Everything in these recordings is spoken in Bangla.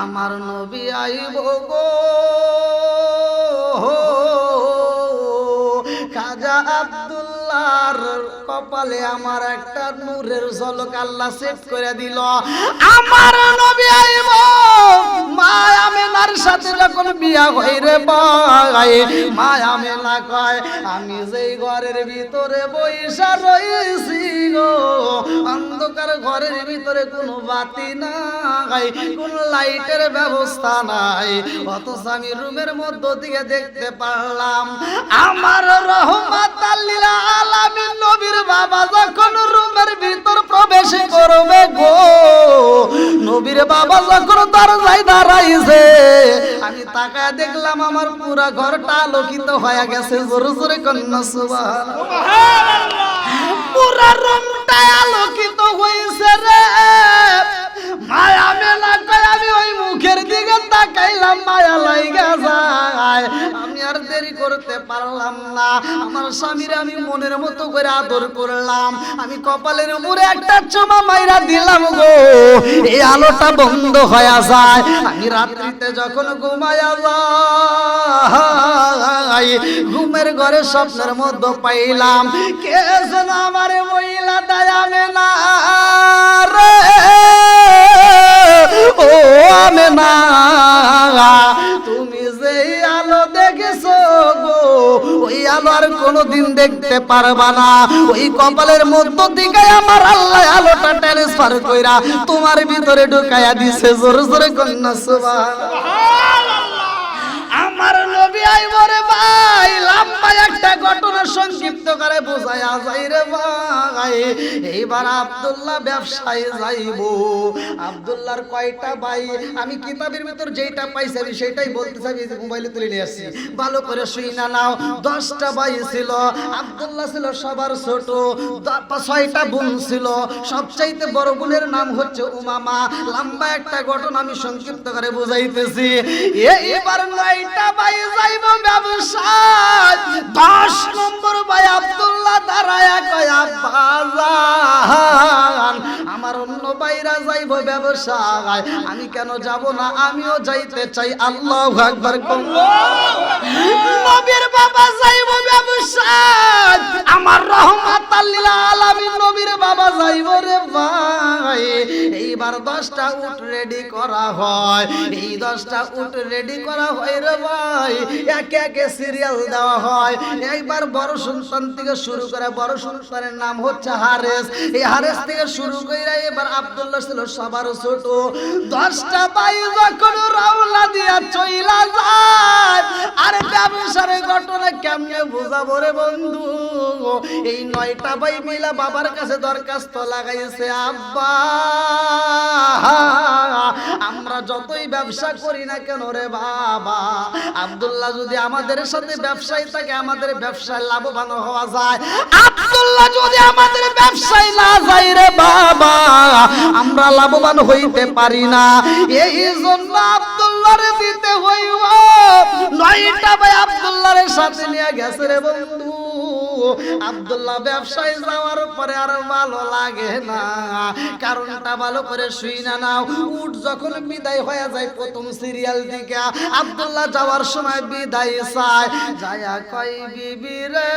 আমার নবী আইব গো। খাজা আব্দুল্লাহর কপালে আমার একটা নূরের ঝলক আল্লাহ সেট করে দিল। আমার নবী আইব মা আমেনার সাথে যখন বিয়া হই রে ভাই মা আমেনা কয়, আমি যেই ঘরের ভিতরে বইসা রয়েছি গো, অন্ধকার ঘরের ভিতরে কোনো বাতি নাই, কোন লাইটের ব্যবস্থা নাই, অথচ আমি রুমের মধ্য থেকে দেখতে পারলাম, আমার রহমাত আলামিন নবীর বাবা যখন রুমের ভিতর প্রবেশ করবে গো নবীর বাবা যখন দরজায় দাঁড়াইছে আমি তাকায় দেখলাম আমার পুরা ঘরটা আলোকিত হয়ে গেছে জোরে জোরে কন্যা সুবহানাল্লাহ। পুরা রুমটা আলোকিত হয়েছে করে আদর করলাম। আমি কপালের উপরে একটা চুমা মাইরা দিলাম গো। এই আলোটা বন্ধ হয়ে যায়। আমি রাত্রিতে যখন ঘুমায়া ঘুমের ঘরে স্বপ্নের মধ্যে পাইলাম। কে যেন আমারে মহিলা দায়ামে না রে। ও আমে না ওই আলো আর কোনোদিন দেখতে পারবা না। ওই কপালের মধ্য দিকে আমার আল্লাহ আলোটা ট্রান্সফার কইরা তোমার ভিতরে ঢুকায়া দিছে। জোরে জোরে কন্যা, সুবহানাল্লাহ। যাই আব্দুল্লাহ ভালো করে শুই না নাও, দশটা ছিল। ছিল সবার ছোট ছয়টা বোন ছিল। সবচাইতে বড় বোনের নাম হচ্ছে উমামা। লম্বা একটা ঘটনা আমি সংক্ষিপ্ত করে বুঝাইতেছি। এইবার নয়টা ভাই যাইব ব্যবসায় দশ নম্বর ভাই আব্দুল্লাহ দাঁড়ায় কয় আব্বাজান আমার অন্য ভাইরা যাইব ব্যবসায়, আমি কেন যাব না? আমিও যাইতে চাই, আল্লাহ আকবার নবীর বাবা যাইব ব্যবসায়, আমার রহমত আল্লিল আলামিন নবীর বাবা যাইব রে ভাই। এইবার দশটা উট রেডি করা হয়, এই দশটা উট রেডি করা হয় রে ভাই। একে একে সিরিয়াল দেওয়া হয়। এইবার বড় সন্তান থেকে শুরু করে বড় সন্তানের নাম হচ্ছে হারেস। এই হারেস থেকে শুরু করে এবার আব্দুল্লাহ ছিল সবার ছোট। দশটা ভাই যখন রাউলা দিয়া চইলা যায়, আরে ব্যবসার ঘটনা কেমনে বুঝাবো রে বন্ধু? এই নয়টা ভাই মিলা বাবার কাছে দরখাস্ত লাগাইছে, আব্বা, আমরা যতই ব্যবসা করি না কেন রে বাবা? আব্দুল্লাহ যদি আমাদের সাথে ব্যবসায়ী থাকে আমাদের ব্যবসায় লাভবান হওয়া যায়। আব্দুল্লাহ যদি আমাদের ব্যবসায় না যায় রে বাবা আমরা লাভবান হইতে পারি না। এই জন্য আব্দুল্লাহরে দিতে হইব। নয়টা ভাই আব্দুল্লাহর সাথে নিয়ে গেছে রে বন্ধু। আব্দুল্লাহ ব্যবসায় যাওয়ার পরে আর ভালো লাগে না। কারণটা ভালো করে শুই না নাও। উঠ যখন বিদায় হয়ে যায় প্রথম সিরিয়াল থেকে আব্দুল্লাহ যাওয়ার সময় বিদায় চায়। যায়া কই বিবি রে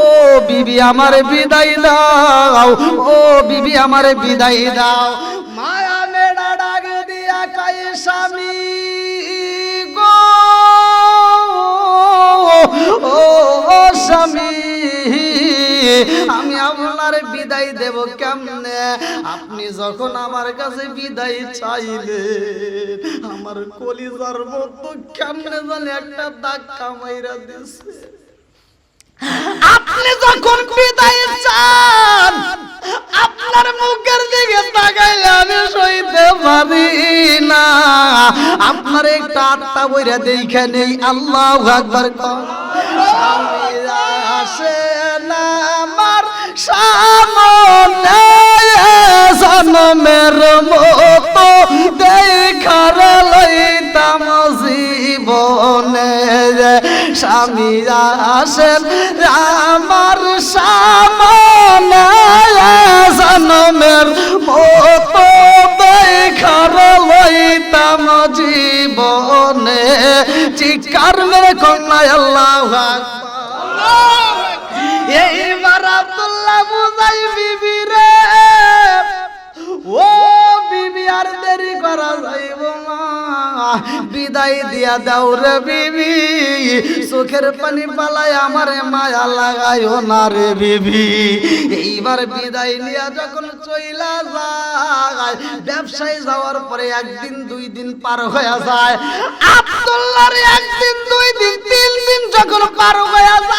ও বিবি আমার বিদায় দাও। ও বিবি আমার বিদায় দাও। ও স্বামী, আমি আপনার বিদায় দেব কেমনে? আপনি যখন আমার কাছে বিদায় চাইলে আমার কলিজার মতো কেমনে জানে একটা দাগ কামাইরা দিছে। আপনি যখন বিদায় চান, আপনার মুখের দিকে তাকাইলে আমি সইতে পারি না। আপনার একটা আত্মা বইরা দেখে নেই, আল্লাহ আকবার। আসে না আমার সামনে স্বামী আসেন, আমার সামনে জনমের জীবনে। চিকার মেরে আল্লাহ এইবার আব্দুল্লাহ বুঝাই, বিবি রে, ও বিবি, আর দেরি করা যাইব না। বিদায় দিয়া দাও রে বিবি। চোখের পানি পালায় আমারে মায়া লাগাইও না রে বিবি। এইবার বিদায় নিয়া যখন চইলা যায়, ব্যবসায় যাওয়ার পরে একদিন দুই দিন পার হয়ে যায়। আব্দুল্লাহর একদিন, দুই দিন, তিন দিন যখন পার হয়ে যায়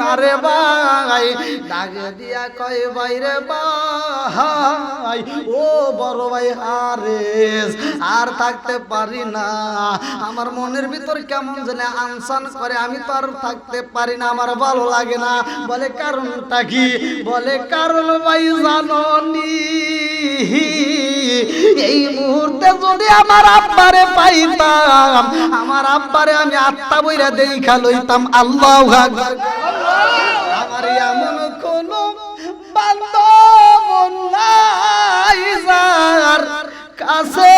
না রে ভাই, ডাকে দিয়া কয় বাইরে ভাই, ও বড় ভাই হারেস আর থাকতে পারি না। আমার মনের ভিতর কেমন জানে আনসান করে, আমি তো আর থাকতে পারি না, আমার ভালো লাগে না। বলে, কারণটা কি? বলে, কারণ ভাই জাননি। এই মুহূর্তে যদি আমার আব্বারে পাইতাম, আমার আব্বারে আমি আত্মা বইরা দেখা লইতাম, আল্লাহ আমার এমন কোন বান্ধব নাই যার কাছে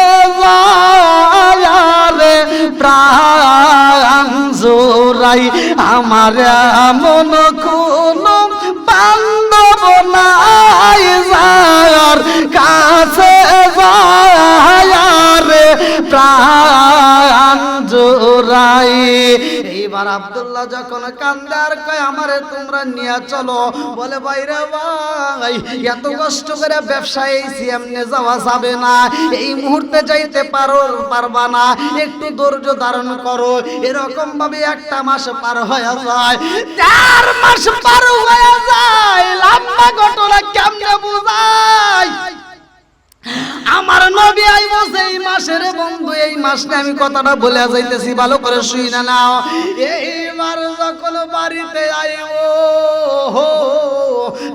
রে প্রাণ জোরাই আমার এমন কোন বান্ধব নাই কাছে প্রাণ জোরাই এইবার আব্দুল্লাহ যখন কান্দার কয়, আমারে তোমরা নিয়ে চলো। বলে বাইরে ভাই, এত কষ্ট করে ব্যবসায় এমনি যাওয়া যাবে না। এই মুহূর্তে যাইতে পারো, পারবা না। একটু ধৈর্য ধারণ করো। এরকম ভাবে একটা মাস পার হয়ে যায়। চার মাস পার হয়ে যায়। লম্বা ঘটনা কেমনে বুঝায়? আমার নবী আইব সেই মাসের বন্ধু, এই মাসে আমি কথাটা বলে যাইতেছি, ভালো করে শুই না নাও। এইবার যখন বাড়িতে আইব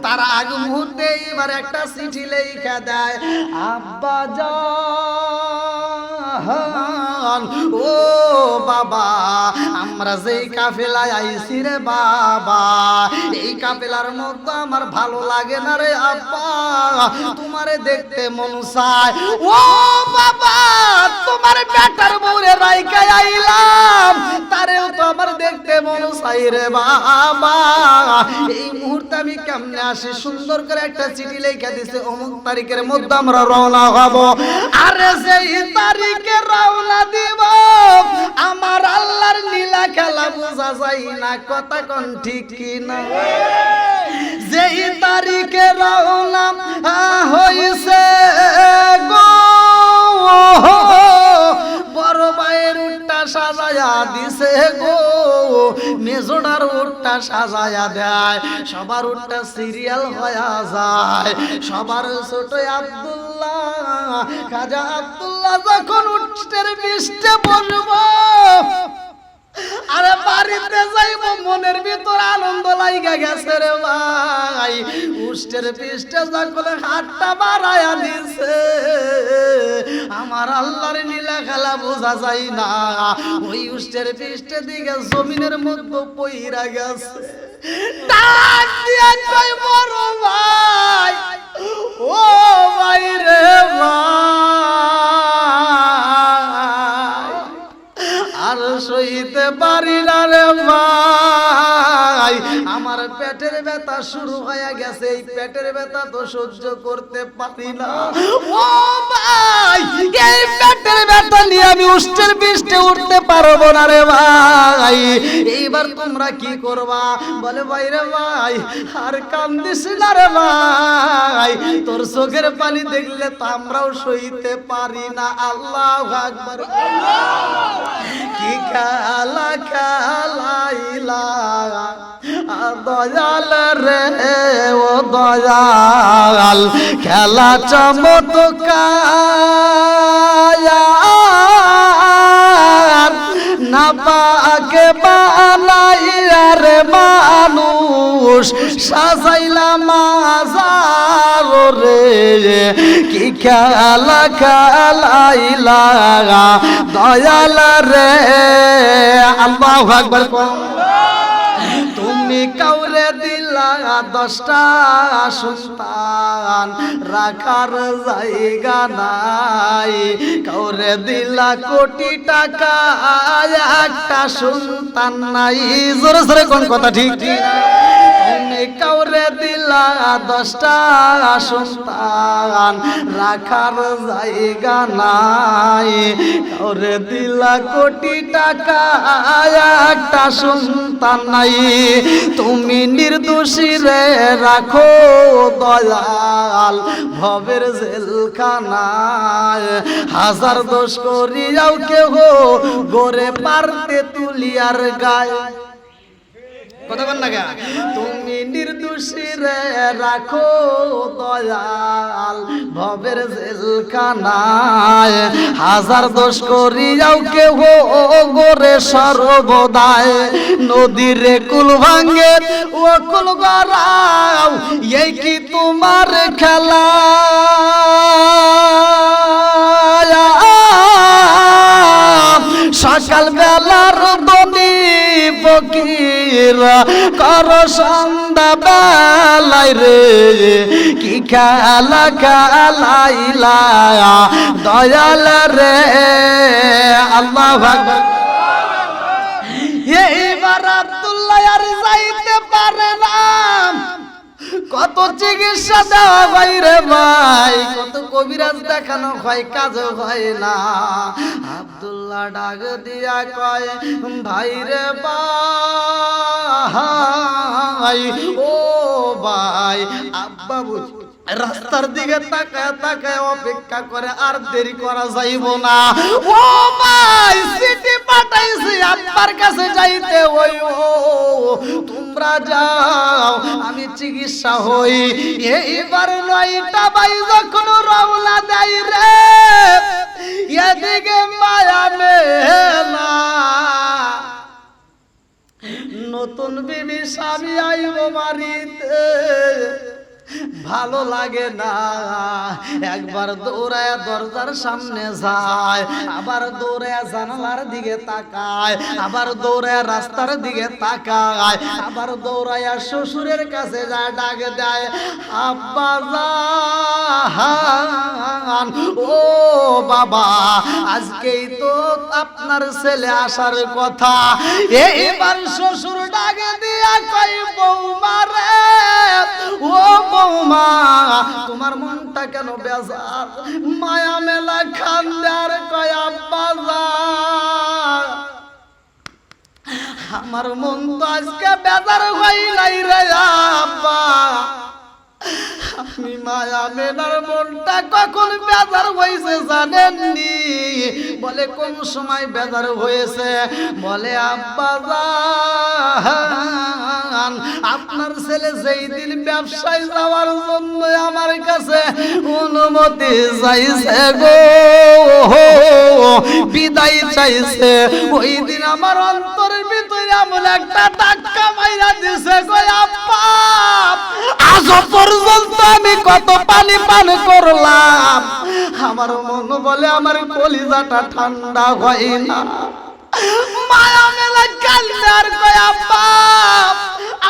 তার আগ মুহূর্তে এইবার একটা চিঠি লেখা দেয়, আব্বা জান ও বাবা, আমরা যেই কাফেলায় আইছি রে বাবা, এই কাফেলার মধ্যে আমার ভালো লাগে না রে আব্বা, তোমারে দেখতে মন চায় ও বাবা, তোমার বেটার বউরে রাইকায় আইলাম। তারেও তো আমার দেখতে মন চাই রে বাবা। এই মুহূর্তে আমি কেমনে আসি? সুন্দর করে একটা চিঠি লেখা দিছে, অমুক তারিখের মধ্যে আমরা রওনা হব। আরে সেই তারিখে রওনা দিব, আমার আল্লাহর নীলা খেলা বোঝা যায় না, কথা কোন ঠিক কি না যেই তারিখে রওনা হইছে দিছে গো। মেজোডার উঠটা সাজায়া দেয়, সবার উঠটা সিরিয়াল যায়। সবার ছোট আব্দুল্লাহ, খাজা আব্দুল্লাহ যখন উঠটের পৃষ্ঠে বসবো, আরে বাড়িতে যাইব, মনের ভিতর আনন্দ লাইগা গেছে রে ভাই। উষ্টের পৃষ্ঠে যখন হাতটা বাড়ায়া দিছে, আমার আল্লাহর নীলা খেলা বোঝা যায় না। ওই উষ্টের পৃষ্ঠে দিকে জমিনের মধ্যে পইরা গেছে। ও ভাই আর সইতে পারি না রে আমার পেটের ব্যথা শুরু হয়ে গেছে এই পেটের ব্যথা তো সহ্য করতে পারি না ও ভাই এই পেটের ব্যথা নিয়ে আমি উষ্টের বৃষ্টি উঠতে পারব না রে ভাই এইবার তোমরা কি করবা বলে ভাই রে ভাই আর কান্দিস না রে ভাই তোর চোখের পানি দেখলে তো আমরাও সইতে পারি না আল্লাহ আকবার কি খেলা খেলাইলা দয়াল রে, ও দয়াল, খেলা চমৎকার। না পাকে বানাইয়া রে মানুষ, সাজাইলাম মাজার রে। কি খেলা খেলাইলা, দয়াল রে, আল্লাহু আকবার। তুমি কাউরে দিলা দশটা সন্তান রাখার জায়গা নাই। কাউরে দিলা কোটি টাকা, একটা সন্তান নাই। জোরে জোরে কোন কথা ঠিক ঠিক? তুমি কাউরে দিলা দশটা সন্তান, রাখার জায়গা নাই। কাউরে দিলা কোটি টাকা একটা সন্তান নাই। তুমি নির্দোষী রে, রাখো দয়াল, ভবের জেলখানায়। হাজার দোষ করিয়াও কেহ গোরে পারতে তুলিয়ার গায়। কথা বল না? তুমি নির্দোষী রে রাখো দয়াল ভবের জেলখানায়। হাজার দোষ করিয়াও কেহ গোরে সর্বদায়। নদীর কুল ভাঙ্গে ও কুল গড়াও, এই কি তোমার খেলা? সকাল বেলার দনি ফকির, কর সন্ধ্যা বেলায় রে? কি খেলা খেলাইলা দয়াল রে। আল্লাহ ভাগবান এইবার আব্দুল্লাহ আর যাইতে পারে না। কত চিকিৎসা দেওয়া ভাই রে ভাই? কত কবিরাজ দেখানো হয় কাজ হয় না। আব্দুল্লাহ ডাক দিয়া কয়, ভাই রে ভাই, ও ভাই, আব্বা বুঝ রাস্তার দিকে তাকায় তাকায় অপেক্ষা করে আর দেরি করা যাইব না। ও ভাই সিটি পাঠাইছি, আব্বার কাছে যাইতে ওই তোমরা যাও, আমি চিকিৎসা হই। এইবার নয়টা বাই যখন রওনা দেয় রে, এদিকে মায়া মেলা। নতুন বিবি স্বামী আইব বাড়িতে। ভালো লাগে না। একবার দৌড়ায় দরজার সামনে যায়, আবার দৌড়ায় জানালার দিকে তাকায়, আবার দৌড়ায় রাস্তার দিকে তাকায়, আবার দৌড়ায় শ্বশুরের কাছে যায়, ডাক দেয়, আব্বা জান ও বাবা, আজকেই তো আপনার ছেলে আসার কথা। এইবার শ্বশুর ডাকে দিয়া কই বৌমা রে, ও বৌমা, তোমার মনটা কেন বেজার? মায়া মেলা খান দেয়ার কয় যান। আমার মন তো আজকে বেজার হই নাই রে আব্বা। আমি মায়া মেলার মনটা কখন বেজার হয়েছে জানেননি? বলে কোন সময় বেজার হয়েছে? বলে আব্বা আপনার ছেলে যেই দিন ব্যবসায় যাওয়ার জন্য আমার কাছে অনুমতি চাইছে গো। বিদায় চাইছে। ওই দিন আমার অন্তরের ভিতরে এমন একটা ধাক্কা মাইরা দিছে গো আব্বা, আজ পর্যন্ত আমি কত পানি পান করলাম। আমার মন বলে আমার কলিজাটা ঠান্ডা হয় না। মায়া মেলা কান্দে আর কয়, আব্বা,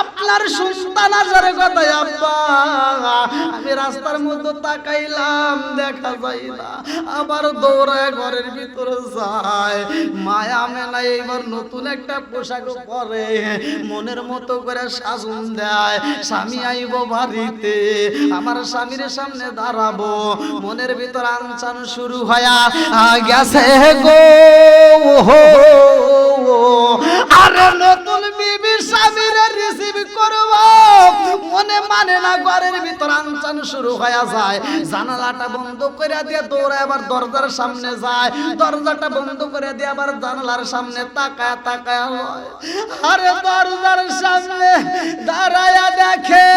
আপনার সন্তান আসার কথা, আব্বা। আমি রাস্তার মধ্যে তাকাইলাম, দেখা না। আবার দৌড়ায় ঘরের ভিতরে যায়। মায়া নতুন একটা পোশাক পরে, মনের মতো করে সাজুন দেয়। স্বামী আইব বাড়িতে, আমার স্বামীর সামনে দাঁড়াবো। মনের ভিতর আনচান শুরু হয়া গেছে গো আরে নতুন বিবি স্বামীর রিসিভ মনে না, ঘরের ভিতর আনচান শুরু হয়ে যায়। জানালাটা বন্ধ করে দিয়ে দৌড়ায় আবার দরজার সামনে যায়। দরজাটা বন্ধ করে দিয়ে আবার জানালার সামনে তাকায় তাকায়। আরে দরজার সামনে দাঁড়ায়া দেখে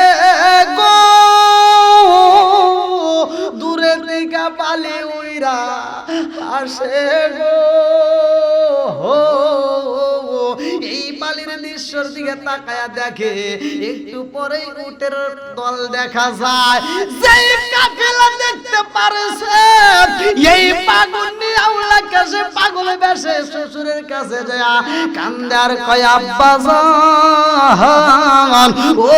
গো। দূরে দিকে পালি উইরা আসে গো। এই পালির দৃশ্যর দিকে তাকায়া দেখে একটু পরেই উটের দল দেখা যায়। যেই কাফেলা দেখতে পারছে, এই পাগুনি আউলাকে বেশে পাগল বেশে শ্বশুরের কাছে যায়। কান্দে আর কয়, আব্বা ও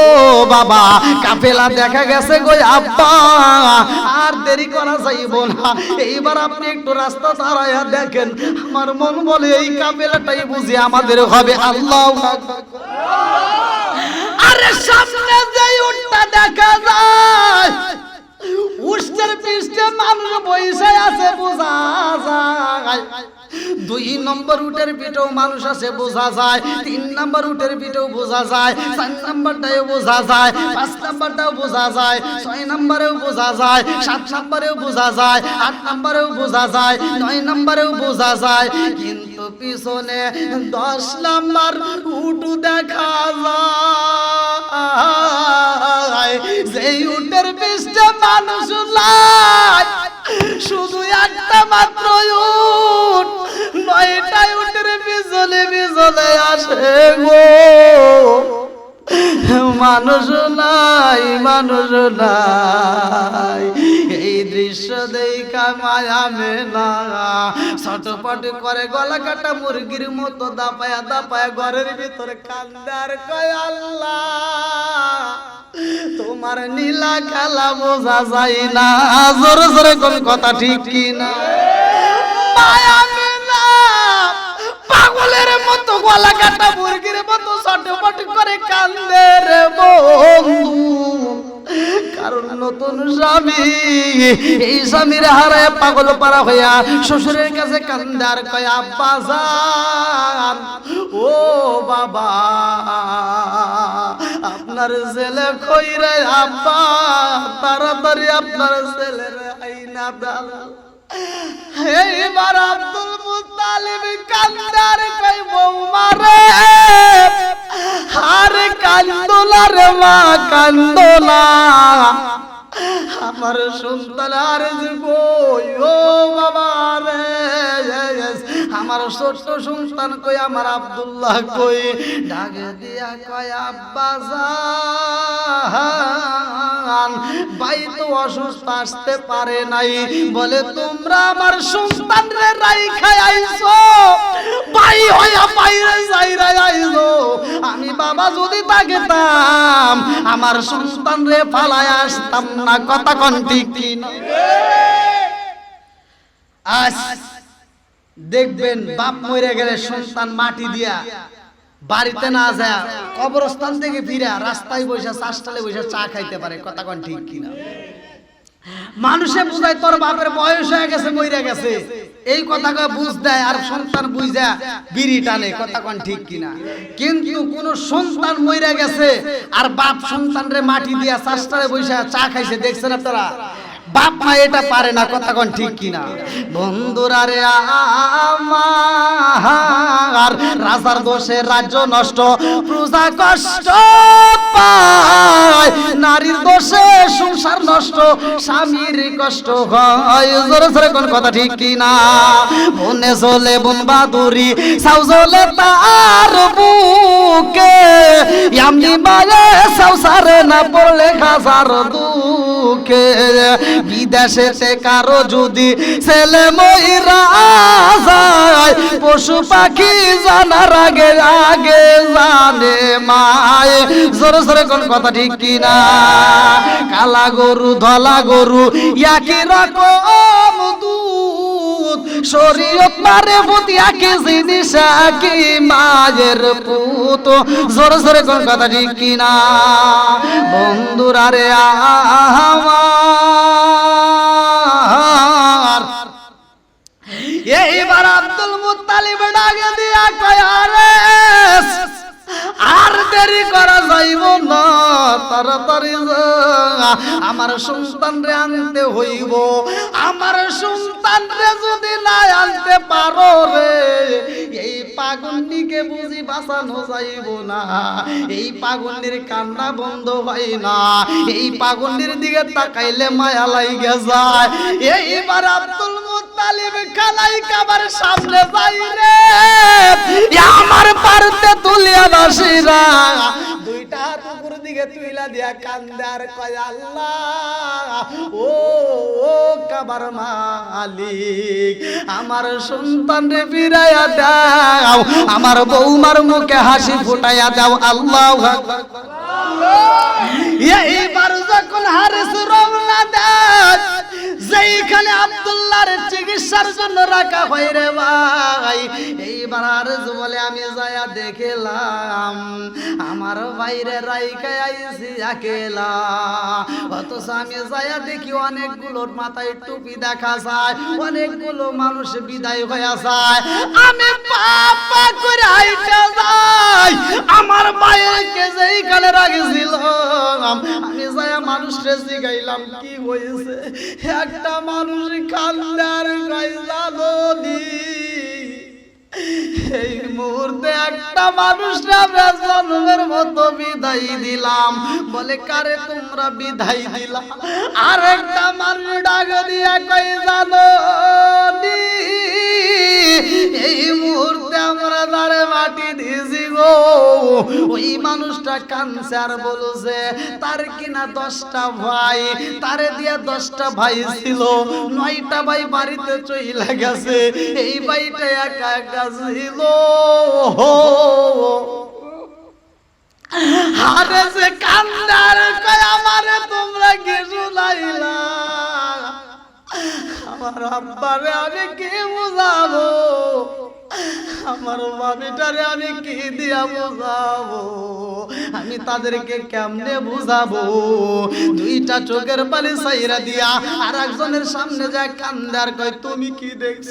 বাবা, কাফেলা দেখা গেছে গো, আব্বা। আর দেরি করা যাইব না। এইবার আপনি একটু রাস্তা দাঁড়াইয়া দেখেন। আমার মন বলে এই কাফেলাটাই বুঝি আমাদের হবে আল্লাহ আরে সামনে যেই উঠটা দেখা যায় উষ্টের পৃষ্ঠে মানুষ বসে আছে বোঝা যায়। দুই নম্বর উটের পিঠেও মানুষ আছে, বোঝা যায়। তিন নম্বর উটের পিঠেও বোঝা যায়। চার নম্বরটাও বোঝা যায়। পাঁচ নম্বরটাও বোঝা যায়। ছয় নম্বরেও বোঝা যায়। সাত নম্বরেও বোঝা যায়। আট নম্বরেও বোঝা যায়। নয় নম্বরেও বোঝা যায়। কিন্তু পিছনে দশ নম্বর উটু দেখা যায়। যেই উটের পৃষ্ঠে মানুষ নাই শুধু একটা মাত্র উঠ নয়টাই উটের বিজলে বিজলে আসে গো। মানুষ নাই মানুষ নাই। এই দৃশ্য দেখা মায়া মেলা। ছটপট করে গলা কাটা মুরগির মতো দাপায়া দাপায়া ঘরের ভিতরে কান্দার কয় আল্লাহ। তোমার নীলা খেলা বোঝা যায় না। জোরে জোরে কোন কথা ঠিক কি না মায়া মেলা। পাগলের মতো গলা কাটা মুরগির মতো ছটপট করে কান্দে রে বন্ধু। কারণ নতুন স্বামী, এই স্বামীর হারায় পাগল পারা হইয়া শ্বশুরের কাছে কান্দার কয়, আব্বা ও বাবা, আপনার ছেলে কইরে, আব্বা, তাড়াতাড়ি আপনার ছেলের আইনা দাল এইবার আব্দুল মুতালিব কান্দার কই বৌমারে? আর কান্দোলার মা কান্দোলা। আমার সন্তান আর ও বাবা রে আমার ছোট্ট সন্তান কই আমার আব্দুল্লাহ কই? ডাকে দিয়া কয় আব্বা ভাই তো অসুস্থ আসতে পারে নাই। বলে তোমরা আমার সন্তান রে রাই খাই আইছো? ভাই হইয়া বাইরে যাইরা আইছো। আমি বাবা যদি তাকেতাম আমার সন্তান রে ফালায় আসতাম না। কথা কন ঠিক কি না? দেখবেন বাপ মরে গেলে সন্তান মাটি দিয়া বাড়িতে না যায়, কবরস্থান থেকে ফিরে রাস্তায় বসে, চাষটালে বসে চা খাইতে পারে। কথা কন ঠিক কিনা? মানুষে বুঝায়, তোর বাপের বয়স হয়ে গেছে মরে গেছে। এই কথাটা বুঝ দেয় আর সন্তান বুঝা বিড়ি টানে। কথা কন ঠিক কিনা? কিন্তু কোন সন্তান মরে গেছে আর বাপ সন্তান রে মাটি দিয়া চাষটারে বসে চা খাইছে, দেখছেন আপনারা? বাপ মা এটা পারে না, কথা কন ঠিক কিনা? বন্ধুরা রে আমার, রাজার দোষে রাজ্য নষ্ট, প্রজা কষ্ট পায়, নারীর দোষে সংসার নষ্ট, স্বামীর কষ্ট হয়। জোরে জোরে কোন কথা ঠিক কিনা? বনে চলে বন বাদুরি, সাউ চলে তার বুকে। এমনি মায়ে সংসারে না পড়লে খাসার দুঃখে। বিদেশেতে কারও যদি ছেলে ময়রা যায়, পশু পাখি জানার আগে আগে জানে মায়। জোরে জোরে কোন কথা ঠিক কিনা? কালা গরু, ধলা গরু, একই রকম শরীয়ত মারে একই জিনিস, একই মায়ের পুত। জোরে জোরে কোন কথা ঠিক কিনা? বন্ধুরা রে আমার। এইবার আব্দুল মুত্তালিব ডাকে দিয়া কয় আরে দেরি করা যাইব না, তাড়াতাড়ি আমার সন্তান রে আনতে হইব, আমার সন্তান রে যদি না আনতে পারো রে, এই পাগন্ডিকে বুঝি বাঁচানো যাইব না। এই পাগন্ডির কান্না বন্ধ হয় না, এই পাগন্ডির দিকে তাকাইলে মায়া লাইগে যায়। এইবার আব্দুল মুত্তালিব খালাই কাবার সামনে যাই রে। এ আমার পারতে তুলিয়া দুইটা উপর দিকে তুইলা দিয়া কান্দে আর কয় আল্লাহ ও ও কাবার মালিক আমার সন্তান রে ফিরাইয়া দাও আমার বৌমার মুখে হাসি ফুটাইয়া দাও আল্লাহ এইবার যখন হারিস রওনা দেয় যেইখানে আব্দুল্লাহর চিকিৎসার জন্য রাখা হয় রে ভাই, এইবার হারিস বলে আমি যায়া দেখলাম, আমার বাইরে রাইকা আইছি একেলা। অথচ আমি যায়া দেখি অনেকগুলোর মাথায় টুপি দেখা যায়, অনেকগুলো মানুষ বিদায় হয়ে যায়। আমি পাপা করে আইটা যাই, আমার বাইরে যেইখানে রাখছিল আমি যায়া মানুষরে জিগাইলাম, কি হয়েছে একটা মানুষ কান্দার গাইলালো এই মুহূর্তে একটা মানুষ আমরা জন্মের মতো বিদায় দিলাম। বলে, কারে তোমরা বিদায় দিলা? আর একটা মানুষ ডাক দিয়া কই জানো? এই মুহূর্তে আমরা দাঁড়ে মাটি দিয়েছি গো। ওই মানুষটা কানছে আর বলছে, তার কিনা দশটা ভাই, তারে দিয়া দশটা ভাই ছিল। নয়টা ভাই বাড়িতে চইলা গেছে, এই ভাইটা একা একা ছিল। হারে যে কান্দার কয়, আমারে তোমরা কে শুনাইলা আমার আব্বারে আমি কি বুঝাবো? আমার বাবিটারে আমি কি দিয়া বুঝাবো? আমি তাদেরকে কেমনে বুঝাবো? দুইটা চোখের পানি সাইরা দিয়া আর একজনের সামনে যায় কান্দার কয়, তুমি কি দেখছ?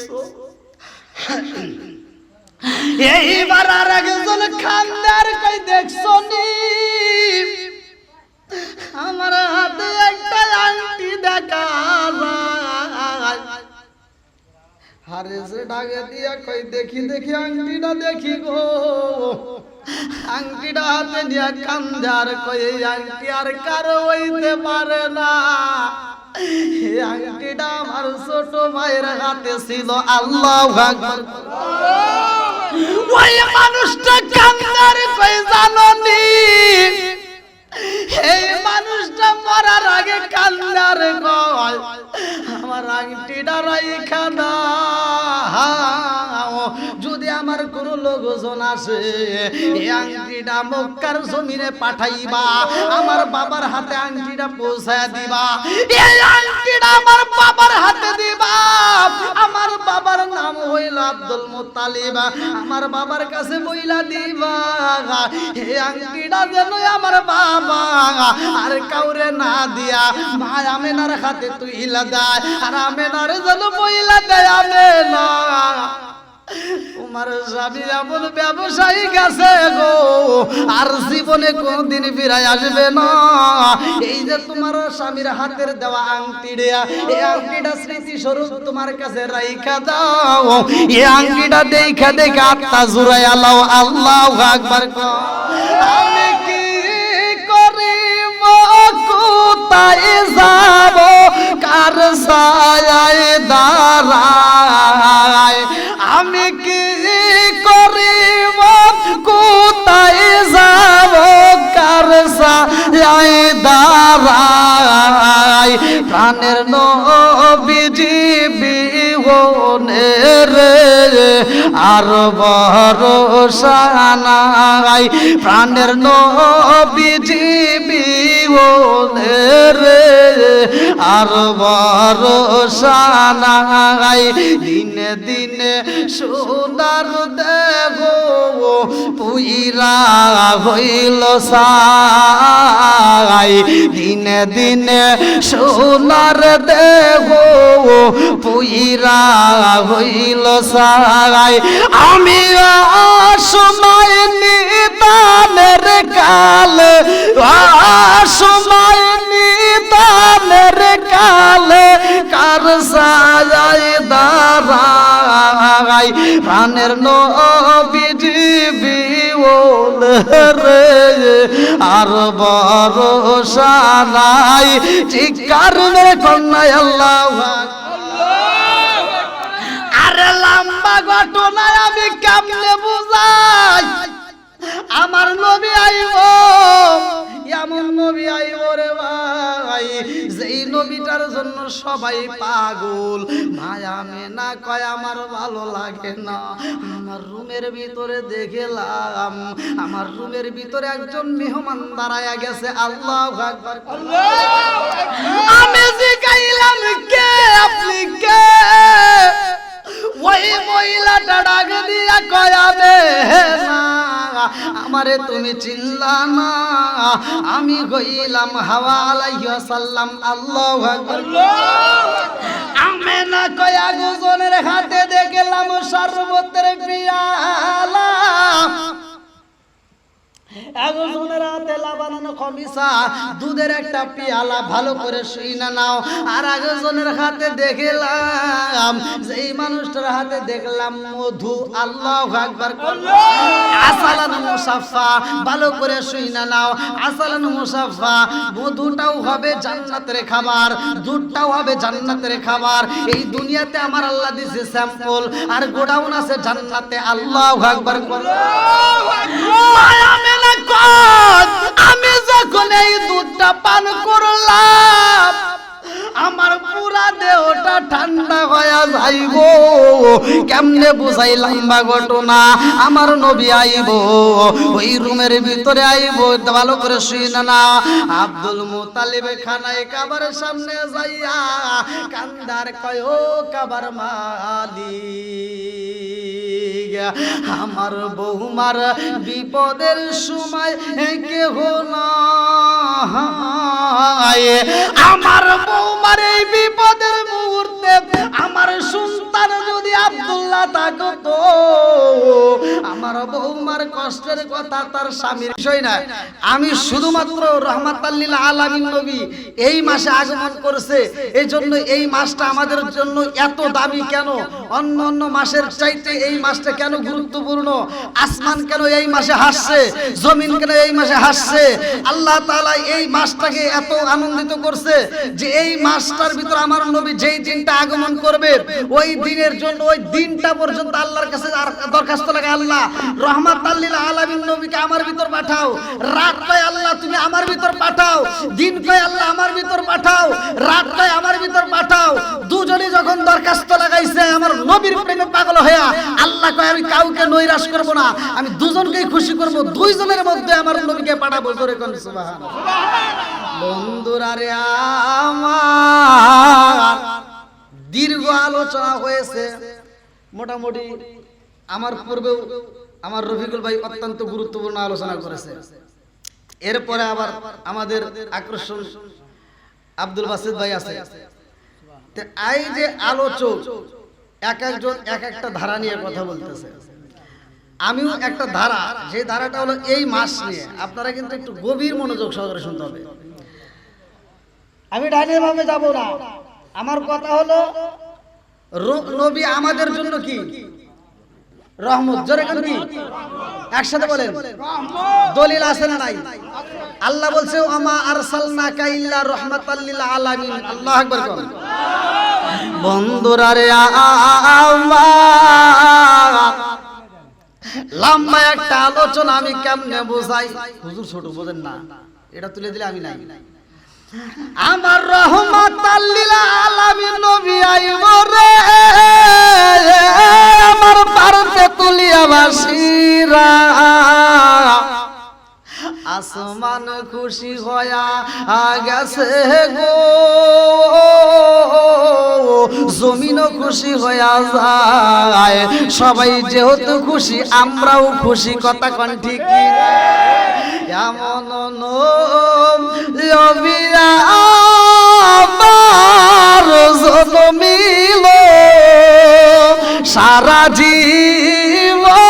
এইবার আর একজন খান্দার কই দেখছ নি? আমার হাতে একটা আংটি দেখা। আরে সে ডাকে দিয়া কই দেখি দেখি আংটিটা, দেখি গো। আংটিটা হাতে নিয়ে কান্দার কই এই আংটি আর কারও হইতে পারে না। এই আংটিটা আমার ছোট ভাইয়ের হাতে ছিল, আল্লাহ আকবার। ওই মানুষটা কান্দার কই জাননি? এই মানুষটা মরার আগে কান্দার গল। আমার আংটিটা রাইখা দাও যদি আমার কোন লোকজন আসে, এই আংটিটা মক্কার জমিনে পাঠাইবা, আমার বাবার হাতে আংটিটা পৌঁছায় দিবা। এই আংটিটা আমার বাবার হাতে দিবা। নাম আব্দুল মুত্তালিব আমার বাবার কাছে বইলা দিবা। হে আংটিটা যেন আমার বাবা। আর কাউরে না দিয়া ভাই আমেনার হাতে তুইলা দেয়। আর আমেনার যেন বইলা দেয় আমেনা। তোমার স্বামী এমন ব্যবসায়ী গেছে গো, আর জীবনে কোনদিন ফিরাই আসবে না। এই যে তোমার স্বামীর হাতের দেওয়া আংটি দেয়া এই আংটিটা স্মৃতি স্বরূপ তোমার কাছে রাইখা দাও। এই আংটিটা দেখা দেখা আত্মা জুড়াই আল্লাহ আল্লাহ আকবার। আমি কি করিব কোথায় যাব? কার সায় দাঁড়ায়। আমি কি করিব? কোথায় যাব? কার সায় দাঁড়ায়? প্রাণের নবীজি আর ভরসা নাই। প্রাণের নবীজি বিহনের আর ভরসা নাই। দিনে দিনে সোনার দেহ পুইরা হইল সাই। দিনে দিনে সোনার দেহ পুইরা হইল সাই। আমি সময় নিদানের কাল সময় নিদানের কাল কার সাজাই দাঁড়াই প্রাণের নবীজি বিওল রে, আর ভরসা নাই চিকার মেরে কন্যায় আল্লাহ আরে লম্বা ঘটনায় আমি কেমনে বুঝাই? আমার নবী আইব। এমন নবী আইব রে ভাই যেই নবীটার জন্য সবাই পাগল। মায়া মেনা কয় আমার ভালো লাগে না। আমার রুমের ভিতরে দেখলাম আমার রুমের ভিতরে একজন মেহমান দাঁড়ায়া গেছে। আল্লাহ আমি জিগাইলাম কে? আপনি কে? ওই মহিলাটা ডাক দিয়া কয়াবে আমারে তুমি চিনলা না। আমি হইলাম হাওয়া আলাইহি সাল্লাম আল্লাহু আমি না কয়া গুজনের হাতে দেখলাম সর্বত্র পিয়ালা দুধের একটা পিয়ালা ভালো করে শুই না নাও। আর একজনের হাতে দেখলাম, যেই মানুষটার হাতে দেখলাম, মধু, আল্লাহ আকবার আসালান মুসাফা ভালো করে শুই না নাও। আসালান মুসাফা মধুটাও হবে জান্নাতের খাবার, দুধটাও হবে জান্নাতের খাবার। এই দুনিয়াতে আমার আল্লাহ দিছে স্যাম্পল, আর গোডাউন আছে জান্নাতে। আল্লাহ আকবার মায়া মেলা কর। আমি যখন এই দুধটা পান করলাম, আমার পুরা দেহটা ঠান্ডা হয়ে যাইব। কেমনে বুঝাই লম্বা ঘটনা? আমার নবী আইব, ওই রুমের ভিতরে আইব ভালো করে শুই না। আব্দুল মুতালিব খানায় কাবার সামনে যাইয়া কান্দার কয় কাবার মালিক। আমার বৌমার বিপদের সময় কেহ না আমার বৌমার এই বিপদের মুহূর্তে আমার সন্তান যদি আব্দুল্লাহ থাকতো, আমার বৌমার কষ্টের কথা তার স্বামীর বিষয় না। আমি শুধুমাত্র রহমাতাল্লিল আলামিন নবী এই মাসে আগমন করেছে। এই জন্য এই মাসটা আমাদের জন্য এত দামি কেন? অন্য অন্য মাসের চাইতে এই মাসটা কেন গুরুত্বপূর্ণ? আসমান কেন এই মাসে হাসছে? জমিন কেন এই মাসে হাসছে? আল্লাহ তাআলা এই মাসটাকে এত আনন্দিত করছে যে এই মাসটার ভিতর আমার নবী যেই দিনটা আগমন করবে ওই দিনের জন্য, ওই দিনটা পর্যন্ত আল্লাহর কাছে দরখাস্ত আল্লাহ রহমাত আলামিন নবীকে আমার ভিতর পাঠাও। রাত কয় আল্লাহ, তুমি আমার ভিতর পাঠাও। দিন কয় আল্লাহ, আমার ভিতর পাঠাও। রাত কয় আমার ভিতর পাঠাও। দুজনে যখন দরখাস্ত লাগাইছে, আমার নবীর প্রেমে পাগল হইয়া, আল্লাহ কয়, আমি কাউকে নৈরাশ করব না, আমি দুজনকেই খুশি করব, দুইজনের মধ্যে আমার নবীকে পাঠাবো জোরে কোন বন্ধুরা রে আমার দীর্ঘ আলোচনা হয়েছে। মোটামুটি আমার পূর্বেও আমার রফিকুল ভাই অত্যন্ত গুরুত্বপূর্ণ আলোচনা করেছে। এরপরে আবার আমাদের আকর্ষণ আব্দুল বাসিদ ভাই আছে। এই যে আলোচক, এক একজন এক একটা ধারা নিয়ে কথা বলতেছে। আমিও একটা ধারা, যে ধারাটা হলো এই মাস নিয়ে। আপনারা কিন্তু একটু গভীর মনোযোগ সহকারে শুনতে হবে। আমি ডাইনে ভাবে যাব না। আমার কথা হলো নবী আমাদের জন্য কি? রহমত। জোরে কেন কি? একসাথে বলেন। দলিল আছে না নাই? আল্লাহ বলছে আমা আরসালনাকা ইল্লা রাহমাতাল লিল আলামিন। আল্লাহু আকবার কোন বন্ধুরা রে লম্বা একটা আলোচনা আমি কেমনে বোঝাই? হুজুর ছোট বোঝেন না। এটা তুলে দিলে আমি নাই। আমার রহমত আল্লিল আলামিন নবী আইব রে আমার পারতে তুলিয়া বাসিরা আসমান খুশি হয়া গেছে গো। জমিনও খুশি হয়া যায়। সবাই যেহেতু খুশি, আমরাও খুশি, কথা কন ঠিক? এমন জনমিল সারা জীবন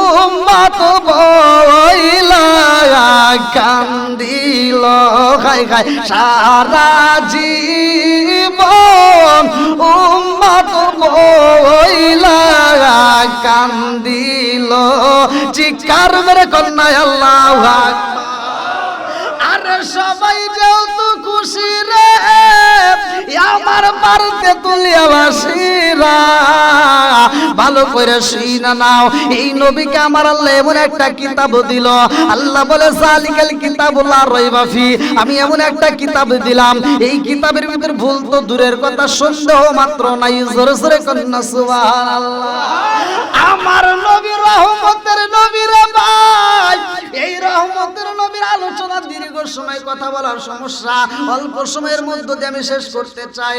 উম্মাত বইলা কান্দিল খাই খাই সারা জীবন উম্মাত কান্দি কান্দিল। চিকার মেরে কন্যা আল্লাহ আর সবাই যেহেতু খুশি আমার বাড়িতে তুলিয়া বাসিরা ভালো করে শুইনা নাও। এই নবীকে আমার আল্লাহ এমন একটা কিতাব দিল। আল্লাহ বলে, জালিকাল কিতাবুল্লাহ রইবাফি আমি এমন একটা কিতাব দিলাম। এই কিতাবের ভিতর ভুল তো দূরের কথা, সন্দেহ মাত্র নাই। জোরে জোরে কন্যা, সুবহানাল্লাহ। আমার নবী রহমতের নবী রে ভাই এই রহমতের নবীর আলোচনা দীর্ঘ সময় কথা বলার সমস্যা। অল্প সময়ের মধ্যে আমি শেষ করতে চাই